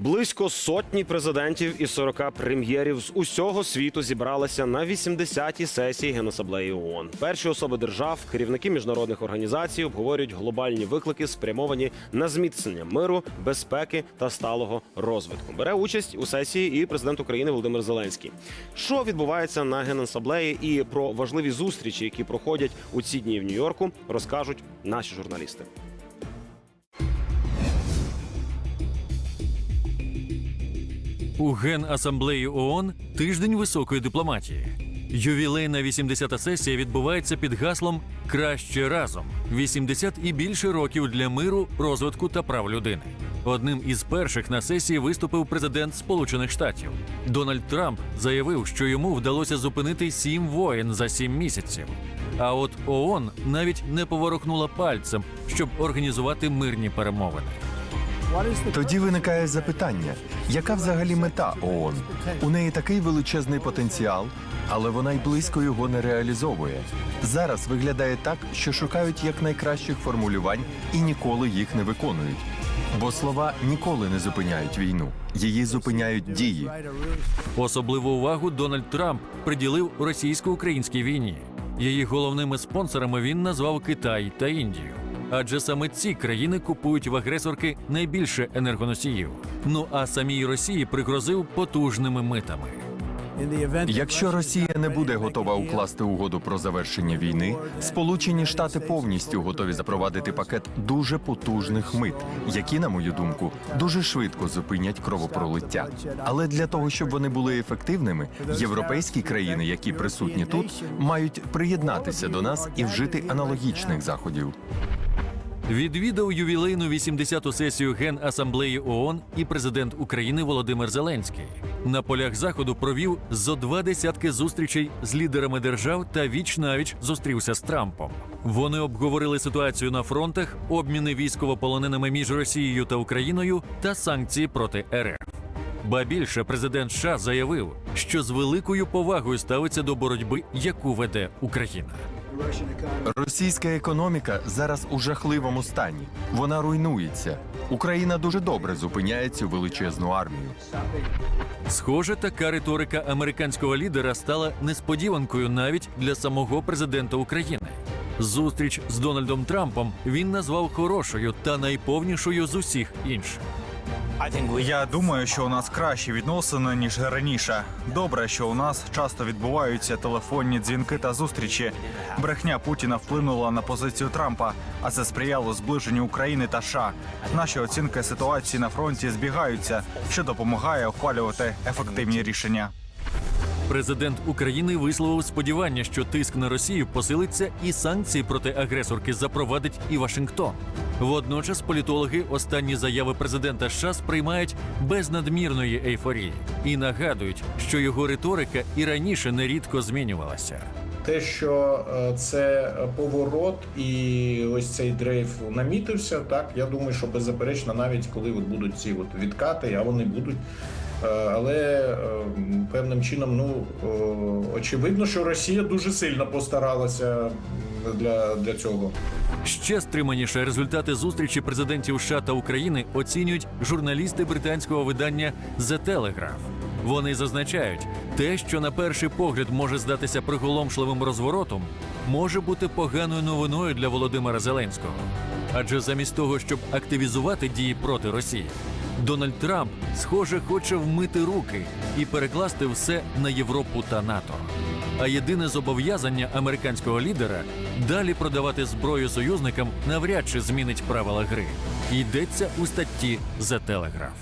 Близько сотні президентів і 40 прем'єрів з усього світу зібралися на 80-й сесії Генасаблеї ООН. Перші особи держав, керівники міжнародних організацій обговорюють глобальні виклики, спрямовані на зміцнення миру, безпеки та сталого розвитку. Бере участь у сесії і президент України Володимир Зеленський. Що відбувається на Генасаблеї і про важливі зустрічі, які проходять у ці дні в Нью-Йорку, розкажуть наші журналісти. У Генасамблеї ООН тиждень високої дипломатії. Ювілейна 80-та сесія відбувається під гаслом Краще разом 80 і більше років для миру, розвитку та прав людини. Одним із перших на сесії виступив президент Сполучених Штатів. Дональд Трамп заявив, що йому вдалося зупинити сім воєн за сім місяців. А от ООН навіть не поворухнула пальцем, щоб організувати мирні перемовини. Тоді виникає запитання: яка взагалі мета ООН? У неї такий величезний потенціал, але вона й близько його не реалізовує. Зараз виглядає так, що шукають якнайкращих формулювань і ніколи їх не виконують. Бо слова ніколи не зупиняють війну, її зупиняють дії. Особливу увагу Дональд Трамп приділив російсько-українській війні. Її головними спонсорами він назвав Китай та Індію. Адже саме ці країни купують в агресорки найбільше енергоносіїв. Ну а самій Росії пригрозив потужними митами. Якщо Росія не буде готова укласти угоду про завершення війни, Сполучені Штати повністю готові запровадити пакет дуже потужних мит, які, на мою думку, дуже швидко зупинять кровопролиття. Але для того, щоб вони були ефективними, європейські країни, які присутні тут, мають приєднатися до нас і вжити аналогічних заходів. Відвідав ювілейну 80-ту сесію Генасамблеї ООН і президент України Володимир Зеленський. На полях заходу провів зо два десятки зустрічей з лідерами держав та віч навіч зустрівся з Трампом. Вони обговорили ситуацію на фронтах, обміни військовополоненими між Росією та Україною та санкції проти РФ. Ба більше президент США заявив, що з великою повагою ставиться до боротьби, яку веде Україна. Російська економіка зараз у жахливому стані. Вона руйнується. Україна дуже добре зупиняє цю величезну армію. Схоже, така риторика американського лідера стала несподіванкою навіть для самого президента України. Зустріч з Дональдом Трампом він назвав хорошою та найповнішою з усіх інших. Я думаю, що у нас кращі відносини ніж раніше. Добре, що у нас часто відбуваються телефонні дзвінки та зустрічі. Брехня Путіна вплинула на позицію Трампа, а це сприяло зближенню України та США. Наші оцінки ситуації на фронті збігаються, що допомагає ухвалювати ефективні рішення. Президент України висловив сподівання, що тиск на Росію посилиться і санкції проти агресорки запровадить і Вашингтон. Водночас політологи останні заяви президента США сприймають без надмірної ейфорії і нагадують, що його риторика і раніше нерідко змінювалася. Те, що е, це поворот і ось цей дрейф намітився, так я думаю, що беззаперечно, навіть коли от будуть ці от відкати, а вони будуть. Е, Але е, певним чином, ну очевидно, що Росія дуже сильно постаралася для, для цього. Ще стриманіше результати зустрічі президентів США та України оцінюють журналісти британського видання The Telegraph. Вони зазначають, те, що на перший погляд може здатися приголомшливим розворотом, може бути поганою новиною для Володимира Зеленського. Адже замість того, щоб активізувати дії проти Росії, Дональд Трамп, схоже, хоче вмити руки і перекласти все на Європу та НАТО. А єдине зобов'язання американського лідера далі продавати зброю союзникам навряд чи змінить правила гри. Йдеться у статті за Telegraph.